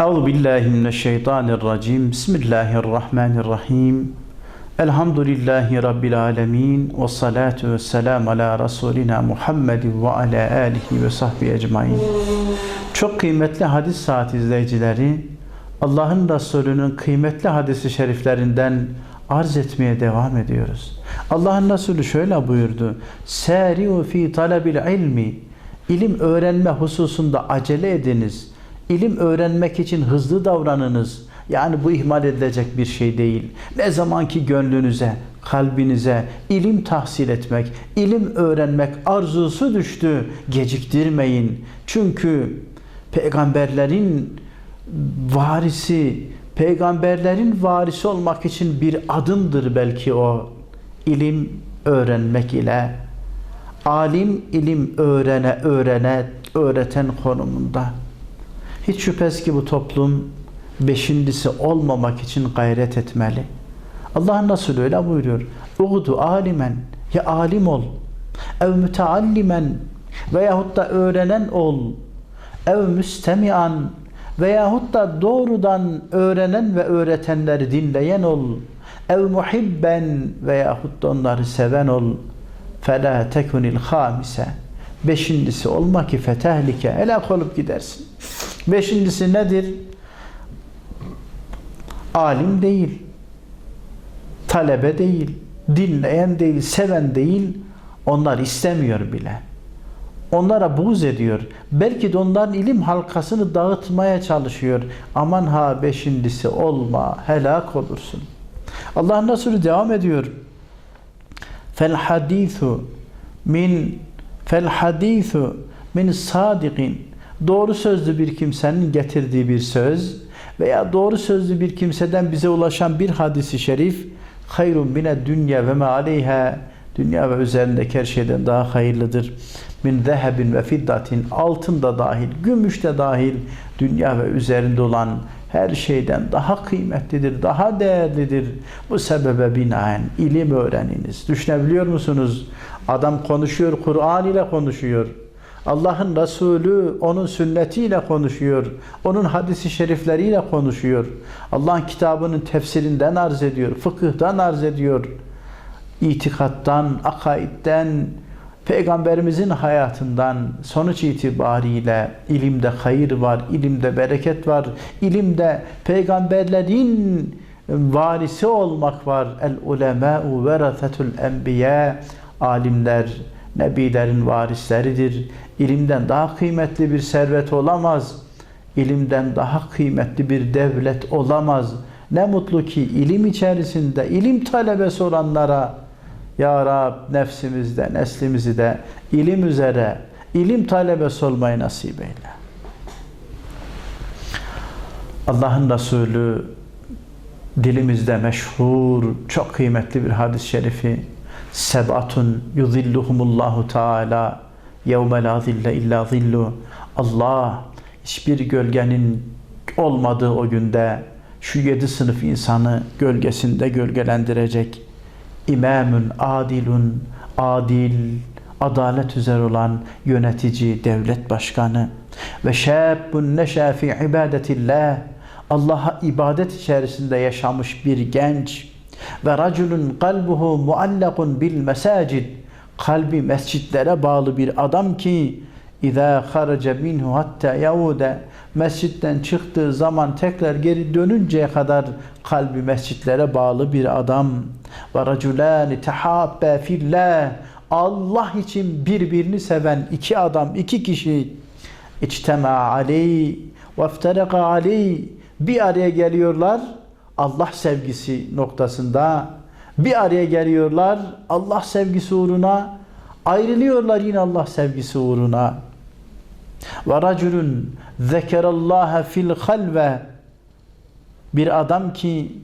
Euzu billahi mineşşeytanirracim. Bismillahirrahmanirrahim. Elhamdülillahi rabbil alamin ve salatu vesselam ala rasulina Muhammedin ve ala alihi ve sahbihi ecmaîn. Çok kıymetli hadis saat izleyicileri, Allah'ın Resulü'nün kıymetli hadisi şeriflerinden arz etmeye devam ediyoruz. Allah'ın Resulü şöyle buyurdu. Sari'u fi talebil ilmi. İlim öğrenme hususunda acele ediniz. İlim öğrenmek için hızlı davranınız. Yani bu ihmal edilecek bir şey değil. Ne zaman ki gönlünüze, kalbinize ilim tahsil etmek, ilim öğrenmek arzusu düştü, geciktirmeyin. Çünkü peygamberlerin varisi, peygamberlerin varisi olmak için bir adımdır belki o ilim öğrenmek ile alim ilim öğrene öğrene öğreten konumunda. Hiç şüphesiz ki bu toplum beşincisi olmamak için gayret etmeli. Allah nasıl öyle buyuruyor. Uğdu alimen ya alim ol. Ev müteallimen veyahut da öğrenen ol. Ev müstemian veyahut da doğrudan öğrenen ve öğretenleri dinleyen ol. Ev muhibben veyahut da onları seven ol. Fela tekunil hamise. Beşincisi olma ki fetehlike. Helak olup gidersin. Beşincisi nedir? Alim değil. Talebe değil. Dinleyen değil. Seven değil. Onlar istemiyor bile. Onlara buğz ediyor. Belki de onların ilim halkasını dağıtmaya çalışıyor. Aman ha beşincisi olma. Helak olursun. Allah Resulü devam ediyor. Fel hadisu min fel hadisu min sadikin doğru sözlü bir kimsenin getirdiği bir söz veya doğru sözlü bir kimseden bize ulaşan bir hadisi şerif hayrun mine dünya ve me aleyha dünya ve üzerindeki her şeyden daha hayırlıdır. Min zehebin ve fiddatin altın da dahil, gümüş de dahil dünya ve üzerinde olan her şeyden daha kıymetlidir, daha değerlidir. Bu sebebe binaen ilim öğreniniz. Düşünebiliyor musunuz? Adam konuşuyor, Kur'an ile konuşuyor. Allah'ın Resulü onun sünnetiyle konuşuyor. Onun hadisi şerifleriyle konuşuyor. Allah'ın kitabının tefsirinden arz ediyor. Fıkıhtan arz ediyor. İtikattan, akaidden, Peygamberimizin hayatından sonuç itibariyle ilimde hayır var, ilimde bereket var, ilimde peygamberlerin varisi olmak var. El ulemâ'u verathetül enbiya alimler nebilerin varisleridir. İlimden daha kıymetli bir servet olamaz. İlimden daha kıymetli bir devlet olamaz. Ne mutlu ki ilim içerisinde ilim talebesi olanlara Ya Rab nefsimizde, neslimizi de ilim üzere, ilim talebesi olmayı nasip eyle. Allah'ın Resulü dilimizde meşhur, çok kıymetli bir hadis-i şerifi sebatun yuzilluhumullahu teala yevme la zille illa zillu. Allah hiçbir gölgenin olmadığı o günde şu yedi sınıf insanı gölgesinde gölgelendirecek. İmamun adilun adil adalet üzere olan yönetici, devlet başkanı ve şabun neşa fi ibadetillah. Allah'a ibadet içerisinde yaşamış bir genç ve raculun kalbuhu muallakun bil mesacid. Kalbi mescitlere bağlı bir adam ki İza haraca minhu hatta yaude. Mescitten çıktığı zaman tekrar geri dönünceye kadar kalbi mescitlere bağlı bir adam. Ve raculani tehabbe fillah Allah için birbirini seven iki adam, iki kişi içtema aleyh ve ifteraka aleyh. Bir araya geliyorlar Allah sevgisi noktasında bir araya geliyorlar Allah sevgisi uğruna ayrılıyorlar yine Allah sevgisi uğruna. Ve raculun zekerallaha fil halve bir adam ki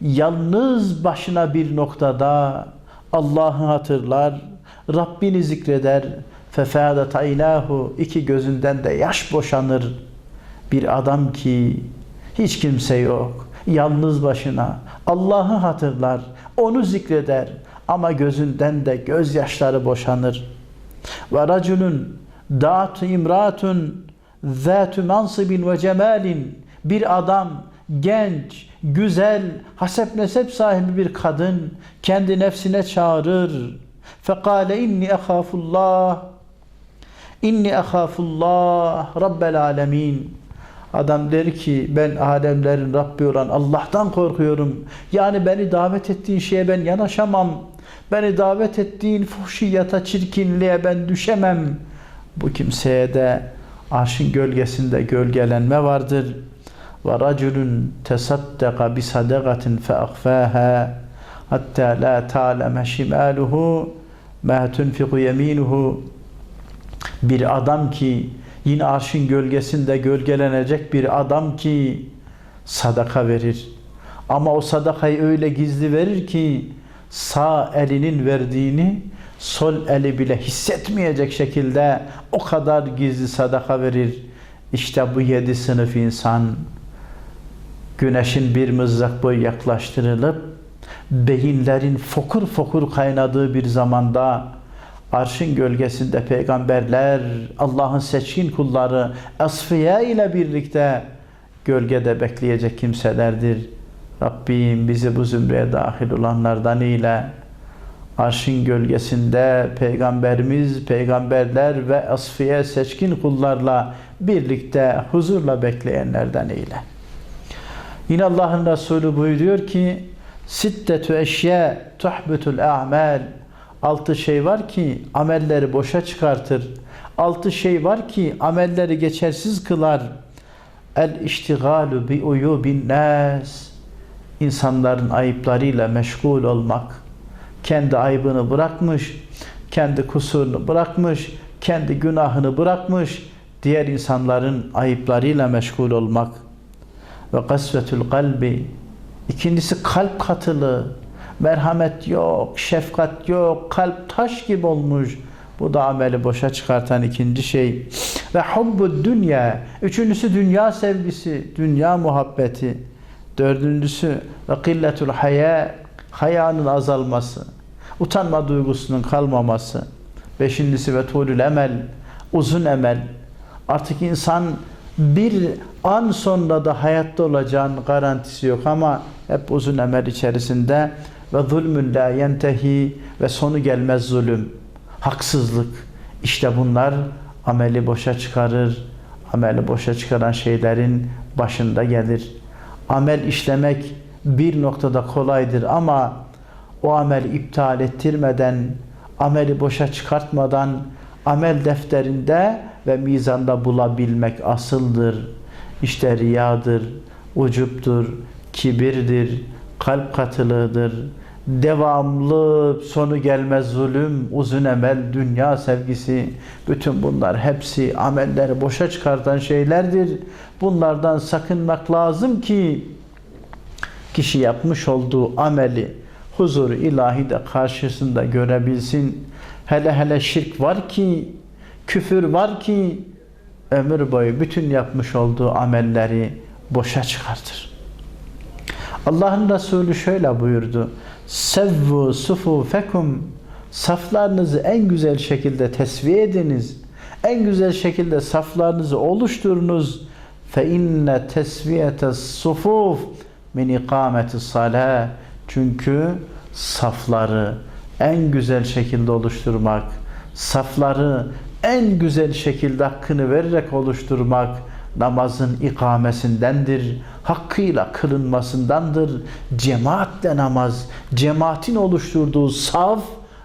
yalnız başına bir noktada Allah'ı hatırlar Rabbini zikreder. Fefâdet aynahu iki gözünden de yaş boşanır bir adam ki hiç kimse yok yalnız başına Allah'ı hatırlar, onu zikreder ama gözünden de gözyaşları boşanır. Ve raculun da'tu imratun zâtu mansibin ve cemalin bir adam, genç, güzel, hasep nesep sahibi bir kadın kendi nefsine çağırır. Fekale inni ehafullah inni ehafullah rabbel alemin. Adam der ki ben alemlerin Rabbi olan Allah'tan korkuyorum. Yani beni davet ettiğin şeye ben yanaşamam. Beni davet ettiğin fuhşiyata, çirkinliğe ben düşemem. Bu kimseye de arşın gölgesinde gölgelenme vardır. Ve raculun tesaddaka bi sadakatin fe akfaha hatta la ta'leme şimaluhu ma tunfiku yeminuhu bir adam ki yine arşın gölgesinde gölgelenecek bir adam ki sadaka verir. Ama o sadakayı öyle gizli verir ki sağ elinin verdiğini sol eli bile hissetmeyecek şekilde o kadar gizli sadaka verir. İşte bu yedi sınıf insan güneşin bir mızrak boyu yaklaştırılıp beyinlerin fokur fokur kaynadığı bir zamanda arşın gölgesinde peygamberler, Allah'ın seçkin kulları, asfiye ile birlikte gölgede bekleyecek kimselerdir. Rabbim bizi bu zümreye dahil olanlardan ile arşın gölgesinde peygamberimiz, peygamberler ve asfiye seçkin kullarla birlikte huzurla bekleyenlerden eyle. Yine Allah'ın Resulü buyuruyor ki Siddetü eşya tuhbetul a'mal Altı şey var ki amelleri boşa çıkartır. Altı şey var ki amelleri geçersiz kılar. El iştigalu bi uyubin nas. İnsanların ayıplarıyla meşgul olmak. Kendi ayıbını bırakmış, kendi kusurunu bırakmış, kendi günahını bırakmış, diğer insanların ayıplarıyla meşgul olmak. Ve kasvetül kalbi. İkincisi kalp katılığı merhamet yok, şefkat yok, kalp taş gibi olmuş. Bu da ameli boşa çıkartan ikinci şey. Ve hubbu dünya. Üçüncüsü dünya sevgisi, dünya muhabbeti. Dördüncüsü ve killetul haya. Hayanın azalması. Utanma duygusunun kalmaması. Beşincisi ve tulül emel. Uzun emel. Artık insan bir an sonra da hayatta olacağının garantisi yok ama hep uzun emel içerisinde ve zulmün la yentehi ve sonu gelmez zulüm, haksızlık. İşte bunlar ameli boşa çıkarır. Ameli boşa çıkaran şeylerin başında gelir. Amel işlemek bir noktada kolaydır ama o ameli iptal ettirmeden, ameli boşa çıkartmadan amel defterinde ve mizanda bulabilmek asıldır. İşte riyadır, ucuptur, kibirdir, kalp katılığıdır, devamlı sonu gelmez zulüm, uzun emel, dünya sevgisi, bütün bunlar hepsi amelleri boşa çıkartan şeylerdir. Bunlardan sakınmak lazım ki kişi yapmış olduğu ameli huzuru ilahi de karşısında görebilsin. Hele hele şirk var ki, küfür var ki ömür boyu bütün yapmış olduğu amelleri boşa çıkartır. Allah'ın Resulü şöyle buyurdu. Sevvu sufufekum saflarınızı en güzel şekilde tesviye ediniz. En güzel şekilde saflarınızı oluşturunuz. Fe inne tesviyete sufuf min ikameti salah. Çünkü safları en güzel şekilde oluşturmak, safları en güzel şekilde hakkını vererek oluşturmak namazın ikamesindendir. Hakkıyla kılınmasındandır. Cemaatle namaz, cemaatin oluşturduğu saf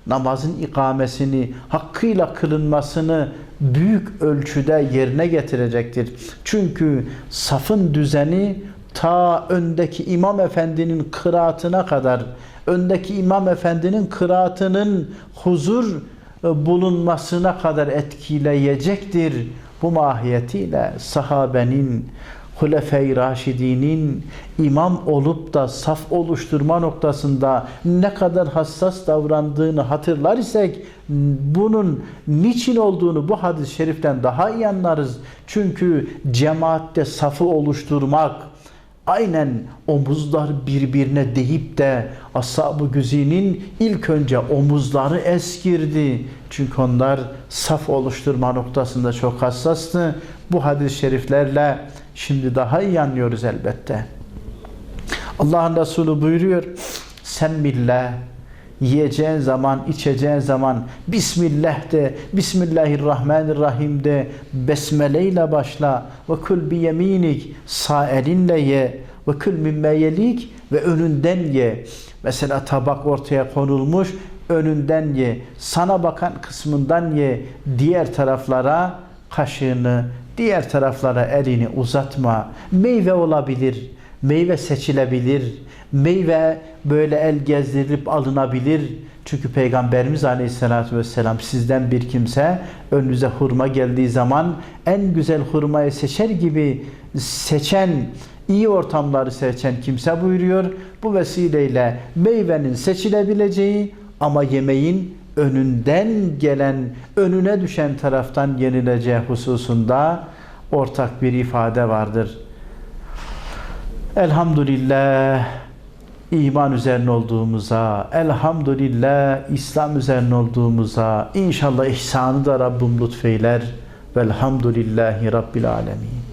namazın ikamesini, hakkıyla kılınmasını büyük ölçüde yerine getirecektir. Çünkü safın düzeni ta öndeki imam efendinin kıraatına kadar öndeki imam efendinin kıraatının huzur e, bulunmasına kadar etkileyecektir. Bu mahiyetiyle sahabenin, Hulefey Raşidinin imam olup da saf oluşturma noktasında ne kadar hassas davrandığını hatırlar isek bunun niçin olduğunu bu hadis-i şeriften daha iyi anlarız. Çünkü cemaatte safı oluşturmak aynen omuzlar birbirine deyip de Ashab-ı Güzi'nin ilk önce omuzları eskirdi. Çünkü onlar saf oluşturma noktasında çok hassastı. Bu hadis-i şeriflerle şimdi daha iyi anlıyoruz elbette. Allah'ın Resulü buyuruyor. Sen billah yiyeceğin zaman, içeceğin zaman Bismillah de, Bismillahirrahmanirrahim de, Besmele ile başla. Ve kul bi yeminik, sağ elinle ye. Ve kul mimme yelik ve önünden ye. Mesela tabak ortaya konulmuş, önünden ye. Sana bakan kısmından ye. Diğer taraflara kaşığını, diğer taraflara elini uzatma. Meyve olabilir, meyve seçilebilir. Meyve böyle el gezdirilip alınabilir. Çünkü Peygamberimiz Aleyhisselatü Vesselam sizden bir kimse önünüze hurma geldiği zaman en güzel hurmayı seçer gibi seçen, iyi ortamları seçen kimse buyuruyor. Bu vesileyle meyvenin seçilebileceği ama yemeğin önünden gelen, önüne düşen taraftan yenileceği hususunda ortak bir ifade vardır. Elhamdülillah iman üzerine olduğumuza, elhamdülillah İslam üzerine olduğumuza, inşallah ihsanı da Rabbim lütfeyler. Velhamdülillahi Rabbil Alemin.